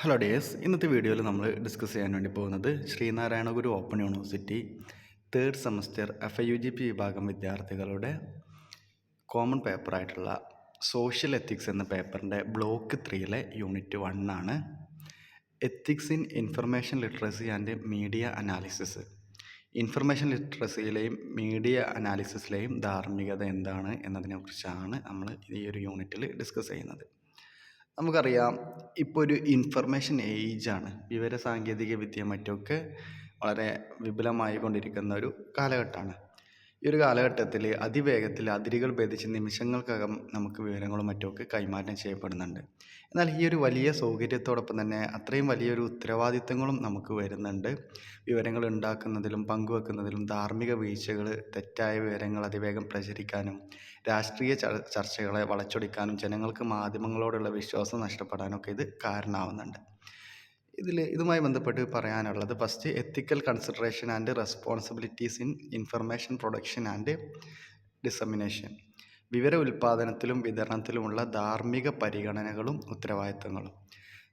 Hello days ഇന്നത്തെ വീഡിയോയിൽ നമ്മൾ ഡിസ്കസ് ചെയ്യാൻ വേണ്ടി പോകുന്നത് Sree Narayana Guru open university third semester F I U G P വിഭാഗം വിദ്യാർത്ഥികളുടെ കോമൺ പേപ്പറായിട്ടുള്ള സോഷ്യൽ എത്തിക്സ് എന്ന പേപ്പറിന്റെ ബ്ലോക്ക് ത്രീയിലെ യൂണിറ്റ് വൺ ആണ് ethics in information literacy and media analysis information ലിറ്ററസിയിലെയും media അനാലിസിസിലെയും ധാർമ്മികത എന്താണ് എന്നതിനെക്കുറിച്ചാണ് നമ്മൾ ഈ ഒരു യൂണിറ്റിൽ ഡിസ്കസ് ചെയ്യുന്നത്. നമുക്കറിയാം ഇപ്പോൾ ഒരു ഇൻഫർമേഷൻ ഏജാണ് വിവര സാങ്കേതിക വിദ്യ മറ്റൊക്കെ വളരെ വിപുലമായി കൊണ്ടിരിക്കുന്ന ഒരു കാലഘട്ടമാണ്. ഒരു കാലഘട്ടത്തിൽ അതിവേഗത്തിൽ അതിരുകൾ ഭേദിച്ച് നിമിഷങ്ങൾക്കകം നമുക്ക് വിവരങ്ങളും മറ്റുമൊക്കെ കൈമാറ്റം ചെയ്യപ്പെടുന്നുണ്ട്. എന്നാൽ ഈ ഒരു വലിയ സൗകര്യത്തോടൊപ്പം തന്നെ അത്രയും വലിയൊരു ഉത്തരവാദിത്തങ്ങളും നമുക്ക് വരുന്നുണ്ട്. വിവരങ്ങൾ ഉണ്ടാക്കുന്നതിലും പങ്കുവെക്കുന്നതിലും ധാർമ്മിക വീഴ്ചകൾ തെറ്റായ വിവരങ്ങൾ അതിവേഗം പ്രചരിക്കാനും രാഷ്ട്രീയ ചർച്ചകളെ വളച്ചൊടിക്കാനും ജനങ്ങൾക്ക് മാധ്യമങ്ങളോടുള്ള വിശ്വാസം നഷ്ടപ്പെടാനൊക്കെ ഇത് കാരണമാവുന്നുണ്ട്. ഇതിൽ ഇതുമായി ബന്ധപ്പെട്ട് പറയാനുള്ളത് first ethical consideration and responsibilities in information production and dissemination വിവര ഉൽപ്പാദനത്തിലും വിതരണത്തിലുമുള്ള ധാർമ്മിക പരിഗണനകളും ഉത്തരവാദിത്തങ്ങളും.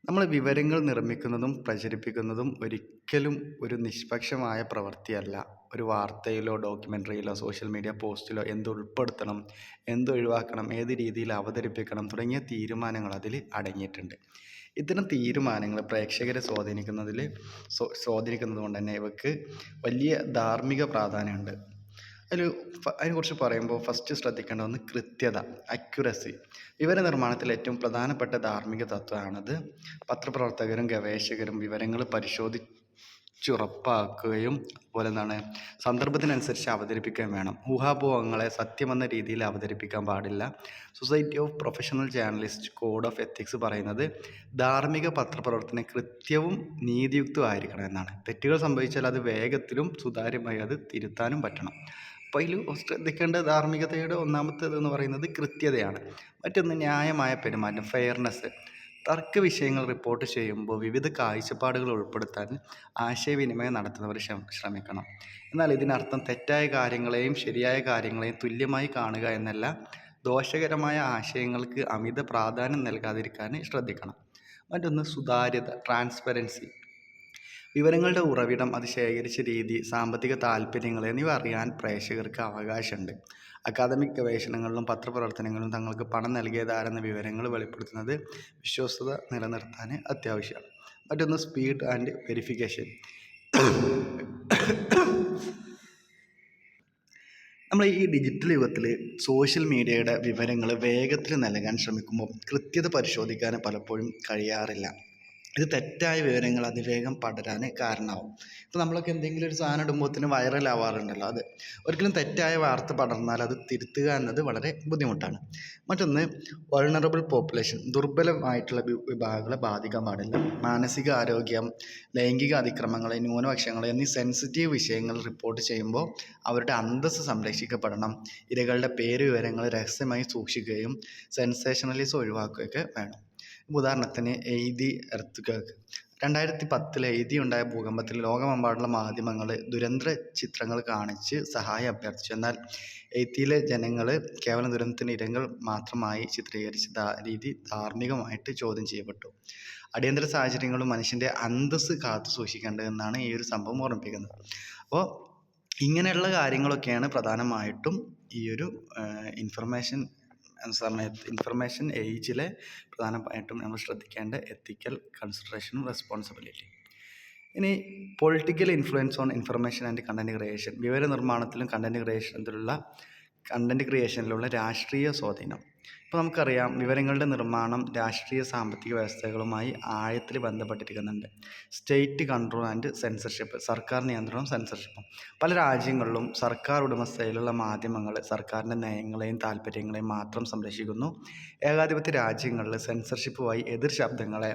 നമ്മൾ വിവരങ്ങൾ നിർമ്മിക്കുന്നതും പ്രചരിപ്പിക്കുന്നതും ഒരിക്കലും ഒരു നിഷ്പക്ഷമായ പ്രവൃത്തിയല്ല. ഒരു വാർത്തയിലോ ഡോക്യുമെന്ററിയിലോ സോഷ്യൽ മീഡിയ പോസ്റ്റിലോ എന്ത് ഉൾപ്പെടുത്തണം എന്ത് ഒഴിവാക്കണം ഏത് രീതിയിൽ അവതരിപ്പിക്കണം തുടങ്ങിയ തീരുമാനങ്ങൾ അതിൽ അടങ്ങിയിട്ടുണ്ട്. ഇത്തരം തീരുമാനങ്ങൾ പ്രേക്ഷകരെ സ്വാധീനിക്കുന്നതിൽ സ്വാധീനിക്കുന്നത് കൊണ്ട് തന്നെ ഇവക്ക് വലിയ ധാർമ്മിക പ്രാധാന്യമുണ്ട്. അതിൽ അതിനെക്കുറിച്ച് പറയുമ്പോൾ ഫസ്റ്റ് ശ്രദ്ധിക്കേണ്ട ഒന്ന് കൃത്യത അക്യുറസി വിവര നിർമ്മാണത്തിൽ ഏറ്റവും പ്രധാനപ്പെട്ട ധാർമ്മിക തത്വമാണത്. പത്രപ്രവർത്തകരും ഗവേഷകരും വിവരങ്ങൾ പരിശോധി ഉറപ്പാക്കുകയും അതുപോലെ എന്താണ് സന്ദർഭത്തിനനുസരിച്ച് അവതരിപ്പിക്കാൻ വേണം. ഊഹാപോഹങ്ങളെ സത്യമെന്ന രീതിയിൽ അവതരിപ്പിക്കാൻ പാടില്ല. Society of professional journalist code of ethics പറയുന്നത് ധാർമ്മിക പത്രപ്രവർത്തനം കൃത്യവും നീതിയുക്തവും ആയിരിക്കണം എന്നാണ്. തെറ്റുകൾ സംഭവിച്ചാൽ അത് വേഗത്തിലും സുതാര്യമായി അത് തിരുത്താനും പറ്റണം. അപ്പോൾ അതിൽ ശ്രദ്ധിക്കേണ്ട ധാർമ്മികതയുടെ ഒന്നാമത്തേത് എന്ന് പറയുന്നത് കൃത്യതയാണ്. മറ്റൊന്ന് ന്യായമായ പെരുമാറ്റം ഫെയർനെസ് തർക്ക വിഷയങ്ങൾ റിപ്പോർട്ട് ചെയ്യുമ്പോൾ വിവിധ കാഴ്ചപ്പാടുകൾ ഉൾപ്പെടുത്താൻ ആശയവിനിമയം നടത്തുന്നവർ ശ്രമിക്കണം. എന്നാൽ ഇതിനർത്ഥം തെറ്റായ കാര്യങ്ങളെയും ശരിയായ കാര്യങ്ങളെയും തുല്യമായി കാണുക എന്നല്ല ദോഷകരമായ ആശയങ്ങൾക്ക് അമിത പ്രാധാന്യം നൽകാതിരിക്കാൻ ശ്രദ്ധിക്കണം. മറ്റൊന്ന് സുതാര്യത ട്രാൻസ്പെറൻസി വിവരങ്ങളുടെ ഉറവിടം അത് ശേഖരിച്ച രീതി സാമ്പത്തിക താല്പര്യങ്ങൾ എന്നിവ അറിയാൻ പ്രേക്ഷകർക്ക് അവകാശമുണ്ട്. അക്കാദമിക് ഗവേഷണങ്ങളിലും പത്രപ്രവർത്തനങ്ങളിലും തങ്ങൾക്ക് പണം നൽകിയതാരെന്ന വിവരങ്ങൾ വെളിപ്പെടുത്തുന്നത് വിശ്വസ്തത നിലനിർത്താൻ അത്യാവശ്യമാണ്. മറ്റൊന്ന് സ്പീഡ് ആൻഡ് വെരിഫിക്കേഷൻ നമ്മൾ ഈ ഡിജിറ്റൽ യുഗത്തിൽ സോഷ്യൽ മീഡിയയുടെ വിവരങ്ങൾ വേഗത്തിൽ നൽകാൻ ശ്രമിക്കുമ്പോൾ കൃത്യത പരിശോധിക്കാൻ പലപ്പോഴും കഴിയാറില്ല. ഇത് തെറ്റായ വിവരങ്ങൾ അതിവേഗം പടരാൻ കാരണമാവും. ഇപ്പോൾ നമ്മളൊക്കെ എന്തെങ്കിലും ഒരു സാധനം ഇടുമ്പോഴത്തേനും വൈറൽ ആവാറുണ്ടല്ലോ അത് ഒരിക്കലും തെറ്റായ വാർത്ത പടർന്നാൽ അത് തിരുത്തുക എന്നത് വളരെ ബുദ്ധിമുട്ടാണ്. മറ്റൊന്ന് വൾണറബിൾ പോപ്പുലേഷൻ ദുർബലമായിട്ടുള്ള വിഭാഗങ്ങളെ ബാധിക്കാൻ പാടില്ല. മാനസിക ആരോഗ്യം ലൈംഗിക അതിക്രമങ്ങൾ ന്യൂനപക്ഷങ്ങൾ എന്നീ സെൻസിറ്റീവ് വിഷയങ്ങൾ റിപ്പോർട്ട് ചെയ്യുമ്പോൾ അവരുടെ അന്തസ്സ് സംരക്ഷിക്കപ്പെടണം. ഇരകളുടെ പേര് വിവരങ്ങൾ രഹസ്യമായി സൂക്ഷിക്കുകയും സെൻസേഷണലിസം ഒഴിവാക്കുകയൊക്കെ വേണം. ഉദാഹരണത്തിന് എയ്തി എർത്തുകേക്ക് രണ്ടായിരത്തി പത്തിൽ എയ്തി ഉണ്ടായ ഭൂകമ്പത്തിൽ ലോകമെമ്പാടുള്ള മാധ്യമങ്ങൾ ദുരന്ത ചിത്രങ്ങൾ കാണിച്ച് സഹായം അഭ്യർത്ഥിച്ചു. എന്നാൽ എയ്ത്തിയിലെ ജനങ്ങൾ കേവലം ദുരന്തത്തിന് ഇരങ്ങൾ മാത്രമായി ചിത്രീകരിച്ച രീതി ധാർമ്മികമായിട്ട് ചോദ്യം ചെയ്യപ്പെട്ടു. അടിയന്തര സാഹചര്യങ്ങളും മനുഷ്യന്റെ അന്തസ്സ് കാത്തു സൂക്ഷിക്കേണ്ടതെന്നാണ് ഈ ഒരു സംഭവം ഓർമ്മിപ്പിക്കുന്നത്. അപ്പോൾ ഇങ്ങനെയുള്ള കാര്യങ്ങളൊക്കെയാണ് പ്രധാനമായിട്ടും ഈ ഒരു ഇൻഫർമേഷൻ സമയത്ത് ഇൻഫർമേഷൻ ഏജിലെ പ്രധാനമായിട്ടും നമ്മൾ ശ്രദ്ധിക്കേണ്ട എത്തിക്കൽ കൺസിഡറേഷനും റെസ്പോൺസിബിലിറ്റി ഇനി political influence on information and content creation വിവര നിർമ്മാണത്തിലും കണ്ടന്റ് ക്രിയേഷനിലുള്ള കണ്ടന്റ് ക്രിയേഷനിലുള്ള രാഷ്ട്രീയ സ്വാധീനം. ഇപ്പോൾ നമുക്കറിയാം വിവരങ്ങളുടെ നിർമ്മാണം രാഷ്ട്രീയ സാമ്പത്തിക വ്യവസ്ഥകളുമായി ആഴത്തിൽ ബന്ധപ്പെട്ടിരിക്കുന്നുണ്ട്. സ്റ്റേറ്റ് കൺട്രോൾ ആൻഡ് സെൻസർഷിപ്പ് സർക്കാർ നിയന്ത്രണം സെൻസർഷിപ്പും. പല രാജ്യങ്ങളിലും സർക്കാർ ഉടമസ്ഥയിലുള്ള മാധ്യമങ്ങൾ സർക്കാരിന്റെ നയങ്ങളെയും താല്പര്യങ്ങളെയും മാത്രം സംരക്ഷിക്കുന്നു. ഏകാധിപത്യ രാജ്യങ്ങളിൽ സെൻസർഷിപ്പുമായി എതിർ ശബ്ദങ്ങളെ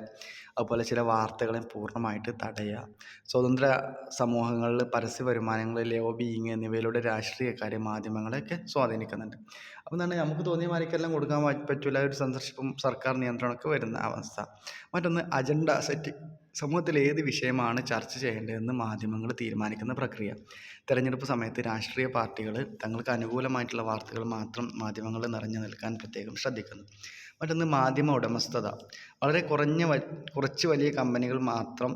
അതുപോലെ ചില വാർത്തകളെ പൂർണമായിട്ട് തടയുക. സ്വതന്ത്ര സമൂഹങ്ങളിൽ പരസ്യ വരുമാനങ്ങൾ ലോബിയിങ് എന്നിവയിലൂടെ രാഷ്ട്രീയക്കാരെ മാധ്യമങ്ങളെയൊക്കെ സ്വാധീനിക്കുന്നുണ്ട്. അപ്പോൾ എന്താണ് നമുക്ക് തോന്നിയ മാതിരിക്കെല്ലാം കൊടുക്കാൻ പറ്റില്ല ഒരു സെൻസർഷിപ്പും സർക്കാർ നിയന്ത്രണമൊക്കെ വരുന്ന അവസ്ഥ. മറ്റൊന്ന് അജണ്ട സെറ്റി. സമൂഹത്തിൽ ഏത് വിഷയമാണ് ചർച്ച ചെയ്യേണ്ടതെന്ന് മാധ്യമങ്ങൾ തീരുമാനിക്കുന്ന പ്രക്രിയ. തെരഞ്ഞെടുപ്പ് സമയത്ത് രാഷ്ട്രീയ പാർട്ടികൾ തങ്ങൾക്ക് അനുകൂലമായിട്ടുള്ള വാർത്തകൾ മാത്രം മാധ്യമങ്ങളിൽ നിറഞ്ഞു നിൽക്കാൻ പ്രത്യേകം ശ്രദ്ധിക്കുന്നു. മറ്റൊന്ന് മാധ്യമ ഉടമസ്ഥത. വളരെ കുറഞ്ഞ കുറച്ച് വലിയ കമ്പനികൾ മാത്രം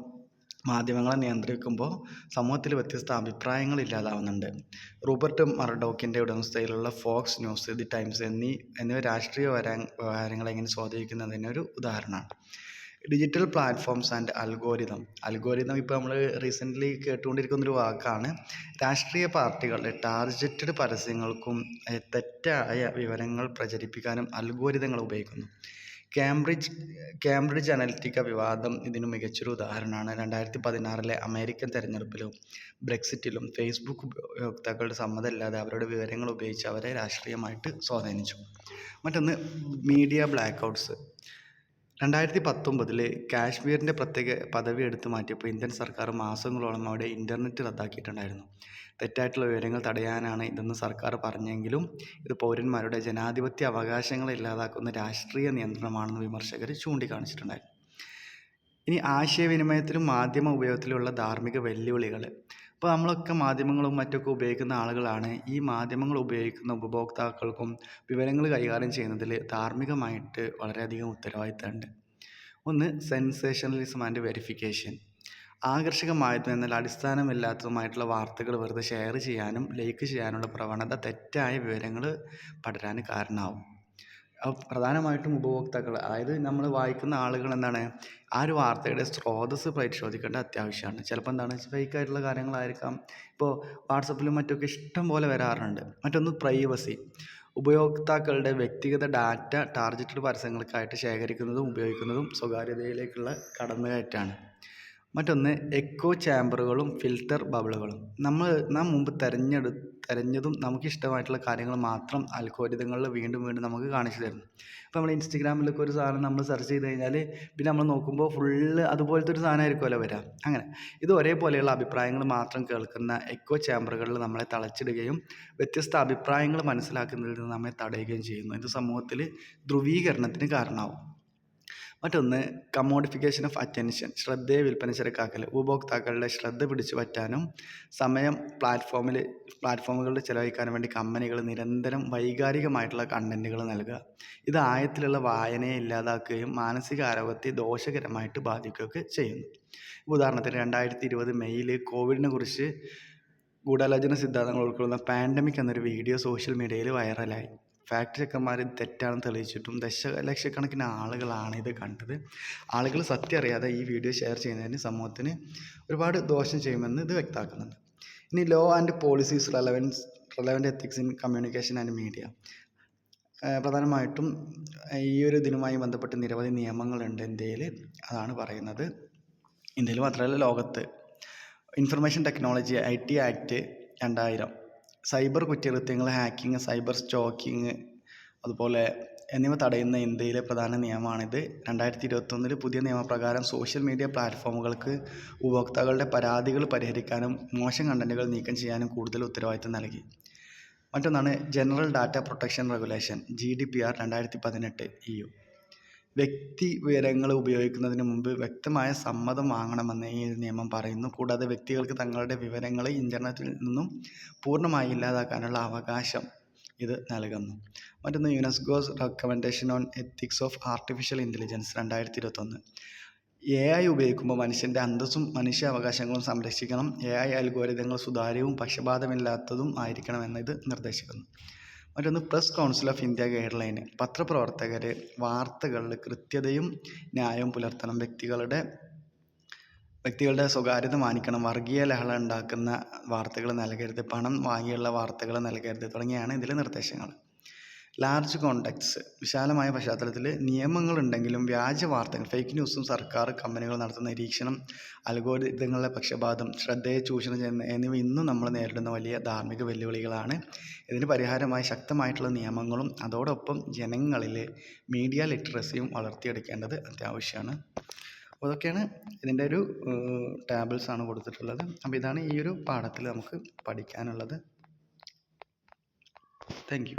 മാധ്യമങ്ങളെ നിയന്ത്രിക്കുമ്പോൾ സമൂഹത്തിൽ വ്യത്യസ്ത അഭിപ്രായങ്ങൾ ഇല്ലാതാവുന്നുണ്ട്. റൂബർട്ട് മർഡോക്കിന്റെ ഉടമസ്ഥയിലുള്ള ഫോക്സ് ന്യൂസ് ദി ടൈംസ് എന്നീ എന്നിവ രാഷ്ട്രീയ വ്യവഹാരങ്ങളെ എങ്ങനെ സ്വാധീനിക്കുന്നതിന് ഒരു ഉദാഹരണമാണ്. Digital platforms and algorithm algorithm ഇപ്പോൾ നമ്മൾ റീസെന്റ്ലി കേട്ടുകൊണ്ടിരിക്കുന്ന ഒരു വാക്കാണ്. രാഷ്ട്രീയ പാർട്ടികളുടെ ടാർജറ്റഡ് പരസ്യങ്ങൾക്കും തെറ്റായ വിവരങ്ങൾ പ്രചരിപ്പിക്കാനും അൽഗോരിതങ്ങൾ ഉപയോഗിക്കുന്നു. കാംബ്രിഡ്ജ് കാംബ്രിഡ്ജ് അനലിറ്റിക്ക വിവാദം ഇതിന് മികച്ചൊരു ഉദാഹരണമാണ്. രണ്ടായിരത്തി പതിനാറിലെ അമേരിക്കൻ തെരഞ്ഞെടുപ്പിലും ബ്രെക്സിറ്റിലും ഫേസ്ബുക്ക് ഉപയോക്താക്കളുടെ സമ്മതമില്ലാതെ അവരുടെ വിവരങ്ങൾ ഉപയോഗിച്ച് അവരെ രാഷ്ട്രീയമായിട്ട് സ്വാധീനിച്ചു. മറ്റൊന്ന് മീഡിയ ബ്ലാക്ക് ഔട്ട്സ് രണ്ടായിരത്തി പത്തൊമ്പതിൽ കാശ്മീരിന്റെ പ്രത്യേക പദവി എടുത്തു മാറ്റിയപ്പോൾ ഇന്ത്യൻ സർക്കാർ മാസങ്ങളോളം അവിടെ ഇന്റർനെറ്റ് റദ്ദാക്കിയിട്ടുണ്ടായിരുന്നു. തെറ്റായിട്ടുള്ള വിവരങ്ങൾ തടയാനാണ് ഇതെന്ന് സർക്കാർ പറഞ്ഞെങ്കിലും ഇത് പൗരന്മാരുടെ ജനാധിപത്യ അവകാശങ്ങളെ ഇല്ലാതാക്കുന്ന രാഷ്ട്രീയ നിയന്ത്രണമാണെന്ന് വിമർശകർ ചൂണ്ടിക്കാണിച്ചിട്ടുണ്ടായിരുന്നു. ഇനി ആശയവിനിമയത്തിലും മാധ്യമ ഉപയോഗത്തിലുള്ള ധാർമ്മിക വെല്ലുവിളികൾ ഇപ്പോൾ നമ്മളൊക്കെ മാധ്യമങ്ങളും മറ്റൊക്കെ ഉപയോഗിക്കുന്ന ആളുകളാണ്. ഈ മാധ്യമങ്ങൾ ഉപയോഗിക്കുന്ന ഉപഭോക്താക്കൾക്കും വിവരങ്ങൾ കൈകാര്യം ചെയ്യുന്നതിൽ ധാർമ്മികമായിട്ട് വളരെയധികം ഉത്തരവാദിത്തമുണ്ട്. ഒന്ന് സെൻസേഷണലിസം ആൻഡ് വെരിഫിക്കേഷൻ. ആകർഷകമായതും എന്നാൽ അടിസ്ഥാനമില്ലാത്തതുമായിട്ടുള്ള വാർത്തകൾ വെറുതെ ഷെയർ ചെയ്യാനും ലൈക്ക് ചെയ്യാനുള്ള പ്രവണത തെറ്റായ വിവരങ്ങൾ പടരാൻ കാരണമാവും. പ്രധാനമായിട്ടും ഉപഭോക്താക്കൾ അതായത് നമ്മൾ വായിക്കുന്ന ആളുകൾ എന്താണ്? ആ ഒരു വാർത്തയുടെ സ്രോതസ്സ് പരിശോധിക്കേണ്ട അത്യാവശ്യമാണ്. ചിലപ്പോൾ എന്താണ്? ഫേക്ക് ആയിട്ടുള്ള കാര്യങ്ങളായിരിക്കാം. ഇപ്പോൾ വാട്സപ്പിലും മറ്റൊക്കെ ഇഷ്ടം പോലെ വരാറുണ്ട്. മറ്റൊന്ന് പ്രൈവസി ഉപയോക്താക്കളുടെ വ്യക്തിഗത ഡാറ്റ ടാർഗറ്റഡ് പരസ്യങ്ങൾക്കായിട്ട് ശേഖരിക്കുന്നതും ഉപയോഗിക്കുന്നതും സ്വകാര്യതയിലേക്കുള്ള കടന്നുകയറ്റമാണ്. മറ്റൊന്ന് എക്കോ ചാമ്പറുകളും ഫിൽറ്റർ ബബിളുകളും നമ്മൾ നാം മുമ്പ് തിരഞ്ഞെടു തിരഞ്ഞതും നമുക്കിഷ്ടമായിട്ടുള്ള കാര്യങ്ങൾ മാത്രം അൽഗോരിതങ്ങളിൽ വീണ്ടും വീണ്ടും നമുക്ക് കാണിച്ചു തരുന്നു. ഇപ്പോൾ നമ്മൾ ഇൻസ്റ്റഗ്രാമിലൊക്കെ ഒരു സാധനം നമ്മൾ സെർച്ച് ചെയ്ത് കഴിഞ്ഞാൽ പിന്നെ നമ്മൾ നോക്കുമ്പോൾ ഫുള്ള് അതുപോലത്തെ ഒരു സാധനമായിരിക്കുമല്ലോ വരിക അങ്ങനെ. ഇത് ഒരേപോലെയുള്ള അഭിപ്രായങ്ങൾ മാത്രം കേൾക്കുന്ന എക്കോ ചാമ്പറുകളിൽ നമ്മളെ തളച്ചിടുകയും വ്യത്യസ്ത അഭിപ്രായങ്ങൾ മനസ്സിലാക്കുന്നതിൽ നിന്ന് നമ്മെ തടയുകയും ചെയ്യുന്നു. ഇത് സമൂഹത്തിൽ ധ്രുവീകരണത്തിന് കാരണമാവും. മറ്റൊന്ന് കമ്മോഡിഫിക്കേഷൻ ഓഫ് അറ്റൻഷൻ ശ്രദ്ധയെ വിൽപ്പനച്ചരക്കാക്കൽ ഉപഭോക്താക്കളുടെ ശ്രദ്ധ പിടിച്ചു പറ്റാനും സമയം പ്ലാറ്റ്ഫോമിൽ പ്ലാറ്റ്ഫോമുകളിൽ ചിലവഴിക്കാനും വേണ്ടി കമ്പനികൾ നിരന്തരം വൈകാരികമായിട്ടുള്ള കണ്ടന്റുകൾ നൽകുക. ഇത് ആയത്തിലുള്ള വായനയെ ഇല്ലാതാക്കുകയും മാനസിക ആരോഗ്യത്തെ ദോഷകരമായിട്ട് ബാധിക്കുകയൊക്കെ ചെയ്യുന്നു. ഉദാഹരണത്തിന് രണ്ടായിരത്തി ഇരുപത് മെയ്യിൽ കോവിഡിനെ കുറിച്ച് ഗൂഢാലോചന സിദ്ധാന്തങ്ങൾ ഉൾക്കൊള്ളുന്ന പാൻഡമിക് എന്നൊരു വീഡിയോ സോഷ്യൽ മീഡിയയിൽ വൈറലായി ഫാക്ട് ചെക്കന്മാർ തെറ്റാണെന്ന് തെളിയിച്ചിട്ടും ദശ ദശലക്ഷക്കണക്കിന് ആളുകളാണ് ഇത് കണ്ടത്. ആളുകൾ സത്യം അറിയാതെ ഈ വീഡിയോ ഷെയർ ചെയ്യുന്നതിന് സമൂഹത്തിന് ഒരുപാട് ദോഷം ചെയ്യുമെന്ന് ഇത് വ്യക്തമാക്കുന്നുണ്ട്. ഇനി law and policies relevance relevant ethics in communication and media പ്രധാനമായിട്ടും ഈ ഒരു ഇതിനുമായി ബന്ധപ്പെട്ട് നിരവധി നിയമങ്ങളുണ്ട് ഇന്ത്യയിൽ അതാണ് പറയുന്നത്. ഇന്ത്യയിൽ മാത്രമല്ല ലോകത്ത്. Information technology I T act രണ്ടായിരം. സൈബർ കുറ്റകൃത്യങ്ങൾ ഹാക്കിങ് സൈബർ സ്റ്റോക്കിങ് അതുപോലെ എന്നിവ തടയുന്ന ഇന്ത്യയിലെ പ്രധാന നിയമമാണിത്. രണ്ടായിരത്തി ഇരുപത്തൊന്നിൽ പുതിയ നിയമപ്രകാരം സോഷ്യൽ മീഡിയ പ്ലാറ്റ്ഫോമുകൾക്ക് ഉപഭോക്താക്കളുടെ പരാതികൾ പരിഹരിക്കാനും മോശം കണ്ടന്റുകൾ നീക്കം ചെയ്യാനും കൂടുതൽ ഉത്തരവാദിത്തം നൽകി. മറ്റൊന്നാണ് general data protection regulation G D P R രണ്ടായിരത്തി പതിനെട്ട് ഇ യു വ്യക്തി വിവരങ്ങൾ ഉപയോഗിക്കുന്നതിന് മുമ്പ് വ്യക്തമായ സമ്മതം വാങ്ങണമെന്ന് ഈ നിയമം പറയുന്നു. കൂടാതെ വ്യക്തികൾക്ക് തങ്ങളുടെ വിവരങ്ങൾ ഇന്റർനെറ്റിൽ നിന്നും പൂർണമായി ഇല്ലാതാക്കാനുള്ള അവകാശം ഇത് നൽകുന്നു. മറ്റൊന്ന് UNESCO's recommendation on ethics of artificial intelligence രണ്ടായിരത്തി ഇരുപത്തൊന്ന് എ ഐ ഉപയോഗിക്കുമ്പോൾ മനുഷ്യന്റെ അന്തസ്സും മനുഷ്യ അവകാശങ്ങളും സംരക്ഷിക്കണം. എ ഐ അൽഗോരിതങ്ങൾ സുതാര്യവും പക്ഷപാതമില്ലാത്തതും ആയിരിക്കണമെന്ന് ഇത് നിർദ്ദേശിക്കുന്നു. മറ്റൊന്ന് press council of India guideline പത്രപ്രവർത്തകർ വാർത്തകളിൽ കൃത്യതയും ന്യായവും പുലർത്തണം. വ്യക്തികളുടെ വ്യക്തികളുടെ സ്വകാര്യത മാനിക്കണം. വർഗീയ ലഹള ഉണ്ടാക്കുന്ന വാർത്തകൾ നൽകരുത്. പണം വാങ്ങിയുള്ള വാർത്തകൾ നൽകരുത് തുടങ്ങിയാണ് ഇതിലെ നിർദ്ദേശങ്ങൾ ലാർജ് കോണ്ടക്ട്സ് വിശാലമായ പശ്ചാത്തലത്തിൽ നിയമങ്ങളുണ്ടെങ്കിലും വ്യാജ വാർത്തകൾ ഫേക്ക് ന്യൂസും സർക്കാർ കമ്പനികൾ നടത്തുന്ന നിരീക്ഷണം അൽഗോരിതങ്ങളുടെ പക്ഷപാതം ശ്രദ്ധയെ ചൂഷണം ചെയ്യുന്ന എന്നിവ ഇന്നും നമ്മൾ നേരിടുന്ന വലിയ ധാർമ്മിക വെല്ലുവിളികളാണ്. ഇതിന് പരിഹാരമായി ശക്തമായിട്ടുള്ള നിയമങ്ങളും അതോടൊപ്പം ജനങ്ങളിൽ മീഡിയ ലിറ്ററസിയും വളർത്തിയെടുക്കേണ്ടത് അത്യാവശ്യമാണ്. അപ്പോൾ അതൊക്കെയാണ് ഇതിന്റെ ഒരു ടാബിൾസ് ആണ് കൊടുത്തിട്ടുള്ളത്. അപ്പോൾ ഇതാണ് ഈ ഒരു പാഠത്തിൽ നമുക്ക് പഠിക്കാനുള്ളത്. Thank you